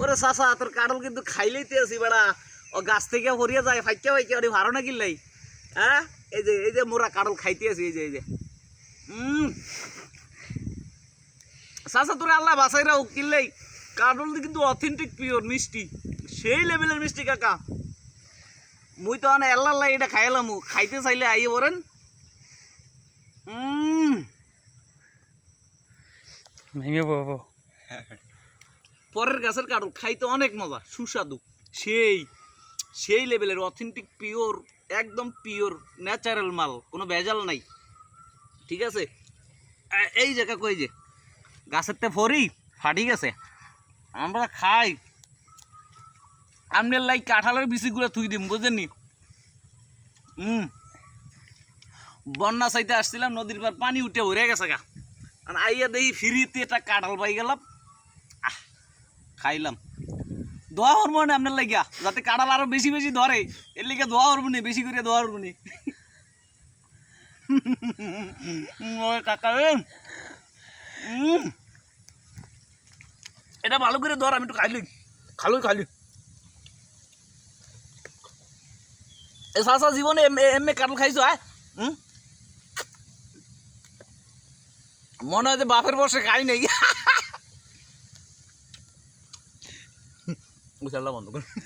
ওরে চাচা তোর কাঁঠাল কিন্তু খাইলেই খাইলেইতে আছি বেড়া। ও গাছ থেকে হরিয়ে যায় ফাইকা ফাইকা ওরে ভালো না কিনলাই হ্যাঁ এই যে এই যে মোরা কাঁঠাল খাইতে আছি এই যে এই যে। চাচা তোরে আল্লাহ বাসাইরা কিনলেই কাঁঠাল কিন্তু অথেন্টিক পিওর মিষ্টি। সেই লেভেলের মিষ্টি কাকা। মুই তো মানে আল্লাহ আল্লাহ এটা খাইলাম খাইতে চাইলে আইয়ে বলেন উম। ভেঙে পড়ব পরের গাছের কাঁঠাল খাইতে অনেক মজা সুস্বাদু। সেই সেই লেভেলের অথেন্টিক পিওর একদম পিওর ন্যাচারাল মাল কোনো ভেজাল নাই। ঠিক আছে? এই জায়গা কই যে গাছের তে ফরি ফাটি গেছে। আমরা খাই। আমনের লাই কাঁঠালের বিচিগুলো থুই দিম বুঝেননি হুম বন্যা চাইতে আসছিলাম নদীর পার পানি উঠে ভরে গেছে গা। আর আইয়া দেখি ফিরিতে একটা কাঁঠাল পাই গেলাম। আহ, খাইলাম। দোয়া করব না আপনার লাগিয়া, যাতে কাঁঠাল আরও বেশি বেশি ধরে। এর লিগে দোয়া করব নি, বেশি করে দোয়া করব নি। কাকা এটা ভালো করে ধর, আমি একটু খাইলি খালো খালি এ সাসা জীবনে এম এমএ কাঁঠাল খাইছো হ্যাঁ? মনে হয় যে বাপের বসে খাই নাই। মুসাল্লা বন্ধ কর